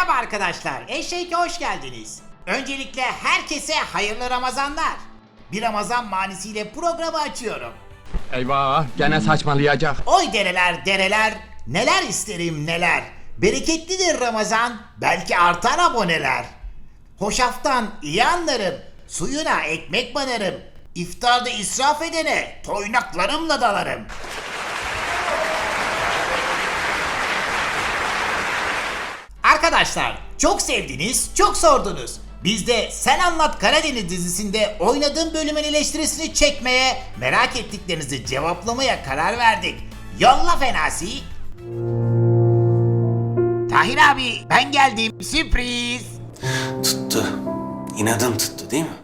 Merhaba arkadaşlar. Eşek'e hoş geldiniz. Öncelikle herkese hayırlı Ramazanlar. Bir Ramazan manisiyle programı açıyorum. Eyvah gene saçmalayacak. Oy dereler dereler, neler isterim neler. Bereketlidir Ramazan, belki artar aboneler. Hoşaftan iyi anlarım, suyuna ekmek banarım. İftarda israf edene toynaklarımla dalarım. Arkadaşlar çok sevdiniz, çok sordunuz. Biz de Sen Anlat Karadeniz dizisinde oynadığım bölümün eleştirisini çekmeye, merak ettiklerinizi cevaplamaya karar verdik. Yolla Fenasi. Tahir abi ben geldim sürpriz. Tuttu. İnadım tuttu değil mi?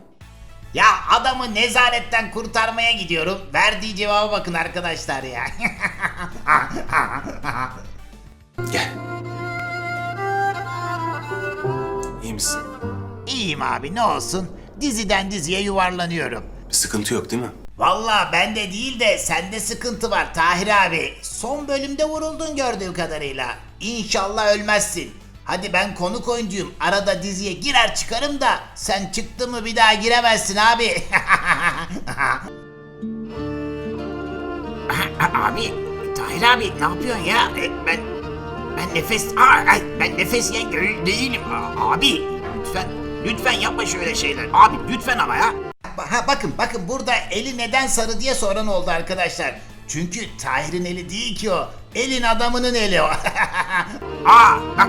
Ya adamı nezaretten kurtarmaya gidiyorum. Verdiği cevaba bakın arkadaşlar ya. Gel. İyiyim abi ne olsun. Diziden diziye yuvarlanıyorum. Bir sıkıntı yok değil mi? Valla bende değil de sende sıkıntı var Tahir abi. Son bölümde vuruldun gördüğüm kadarıyla. İnşallah ölmezsin. Hadi ben konuk oyuncuyum. Arada diziye girer çıkarım da sen çıktın mı bir daha giremezsin abi. abi, Tahir abi ne yapıyorsun ya? E, Ben ben nefes ay, ben nefes yiyen gö- değilim. Abi lütfen lütfen yapma şöyle şeyler. Abi lütfen ama ya. Ha bakın bakın burada eli neden sarı diye soran oldu arkadaşlar. Çünkü Tahir'in eli değil ki o. Elin adamının eli o. Aa bak.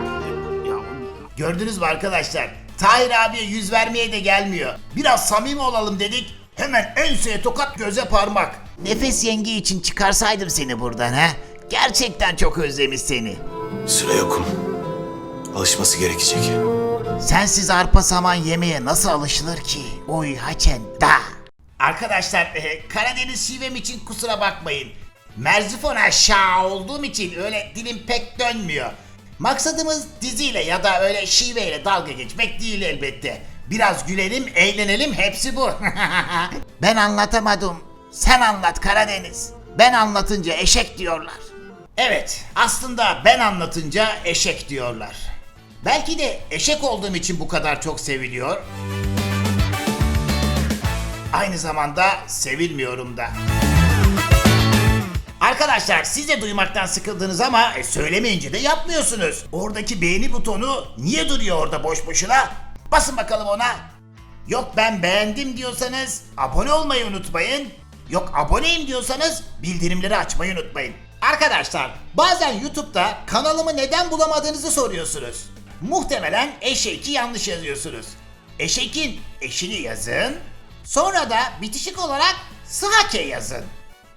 Gördünüz mü arkadaşlar? Tahir abiye yüz vermeye de gelmiyor. Biraz samimi olalım dedik. Hemen enseye tokat göze parmak. Nefes yenge için çıkarsaydım seni buradan ha. Gerçekten çok özlemiş seni. Süre yokum. Alışması gerekecek. Sensiz arpa saman yemeye nasıl alışılır ki? Oy haçen da. Arkadaşlar e, Karadeniz şivem için kusura bakmayın. Merzifon aşağı olduğum için öyle dilim pek dönmüyor. Maksadımız diziyle ya da öyle şiveyle dalga geçmek değil elbette. Biraz gülelim, eğlenelim hepsi bu. ben anlatamadım. Sen anlat Karadeniz. Ben anlatınca eşek diyorlar. Evet, aslında ben anlatınca eşek diyorlar. Belki de eşek olduğum için bu kadar çok seviliyor. Aynı zamanda sevilmiyorum da. Arkadaşlar siz de duymaktan sıkıldınız ama e, söylemeyince de yapmıyorsunuz. Oradaki beğeni butonu niye duruyor orada boş boşuna? Basın bakalım ona. Yok ben beğendim diyorsanız abone olmayı unutmayın. Yok aboneyim diyorsanız bildirimleri açmayı unutmayın. Arkadaşlar bazen YouTube'da kanalımı neden bulamadığınızı soruyorsunuz. Muhtemelen eşeki yanlış yazıyorsunuz. Eşekin eşini yazın. Sonra da bitişik olarak sıhake yazın.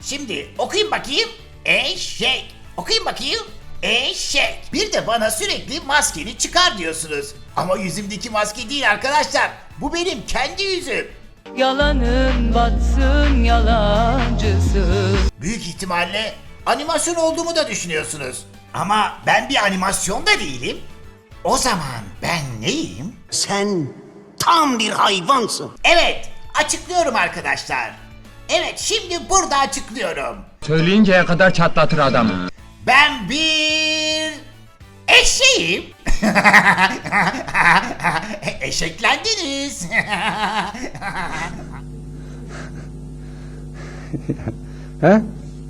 Şimdi okuyun bakayım. Eşek. Okuyun bakayım. Eşek. Bir de bana sürekli maskeni çıkar diyorsunuz. Ama yüzümdeki maske değil arkadaşlar. Bu benim kendi yüzüm. Yalanın batsın yalancısı Büyük ihtimalle animasyon olduğumu da düşünüyorsunuz. Ama ben bir animasyon da değilim. O zaman ben neyim? Sen tam bir hayvansın. Evet, açıklıyorum arkadaşlar. Evet, şimdi burada açıklıyorum. Söyleyinceye kadar çatlatır adamı. Ben bir eşeğim. Eşeklendiniz.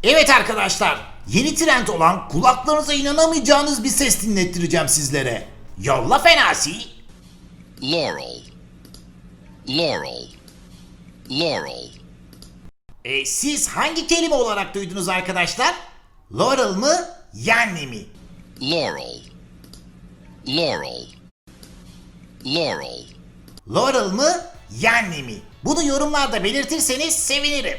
Evet arkadaşlar, yeni trend olan kulaklarınıza inanamayacağınız bir ses dinlettireceğim sizlere. Yolla Fenasi. Laurel. Laurel. Laurel. E, siz hangi kelime olarak duydunuz arkadaşlar? Laurel mı, yani mi? Laurel. Laurel. Laurel. Laurel mı, yani mi? Bunu yorumlarda belirtirseniz sevinirim.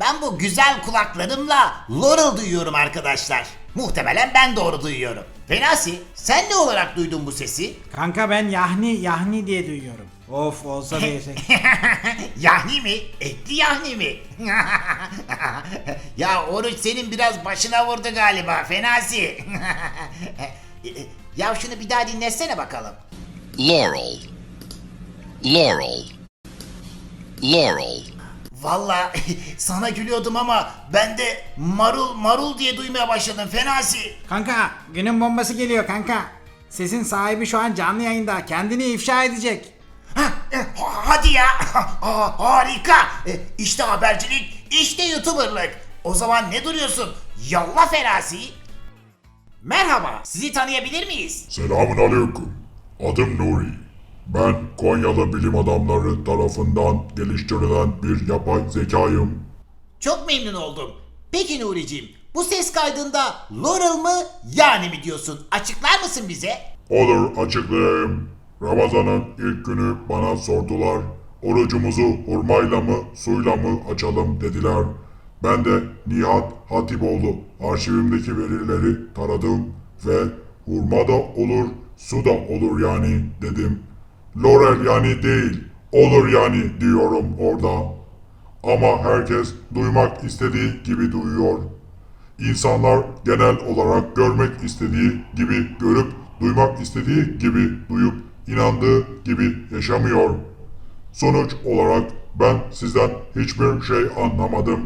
Ben bu güzel kulaklarımla Laurel duyuyorum arkadaşlar. Muhtemelen ben doğru duyuyorum. Fenasi, sen ne olarak duydun bu sesi? Kanka ben yahni yahni diye duyuyorum. Of olsa da yesek. yahni mi? Etli yahni mi? ya oruç senin biraz başına vurdu galiba Fenasi. ya şunu bir daha dinlesene bakalım. Laurel. Laurel. Laurel. Valla sana gülüyordum ama ben de marul marul diye duymaya başladım Fenasi. kanka günün bombası geliyor kanka. Sesin sahibi şu an canlı yayında. Kendini ifşa edecek. Ha, e, ha- hadi ya. Aa, harika. E, işte habercilik, işte youtuberlık. O zaman ne duruyorsun? Yallah Ferasi. Merhaba, sizi tanıyabilir miyiz? Selamun aleyküm. Adım Nuri. Ben Konyalı bilim adamları tarafından geliştirilen bir yapay zekayım. Çok memnun oldum. Peki Nuri'cim, bu ses kaydında Laurel mı yani mi diyorsun? Açıklar mısın bize? Olur açıklayayım. Ramazan'ın ilk günü bana sordular. Orucumuzu hurmayla mı suyla mı açalım dediler. Ben de Nihat Hatipoğlu arşivimdeki verileri taradım ve hurma da olur su da olur yani dedim. Laurel yani değil olur yani diyorum orada. Ama herkes duymak istediği gibi duyuyor. İnsanlar genel olarak görmek istediği gibi görüp duymak istediği gibi duyup inandığı gibi yaşamıyor. Sonuç olarak ben sizden hiçbir şey anlamadım.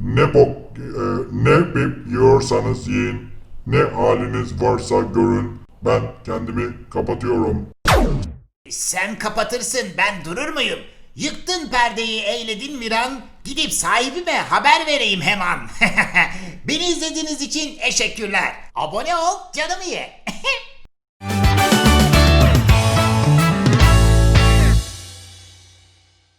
Ne bok, e, ne bip yiyorsanız yiyin, ne haliniz varsa görün. Ben kendimi kapatıyorum. Sen kapatırsın, ben durur muyum? Yıktın perdeyi, eyledin Miran. Gidip sahibime haber vereyim hemen. Beni izlediğiniz için teşekkürler. Abone ol, canımı ye.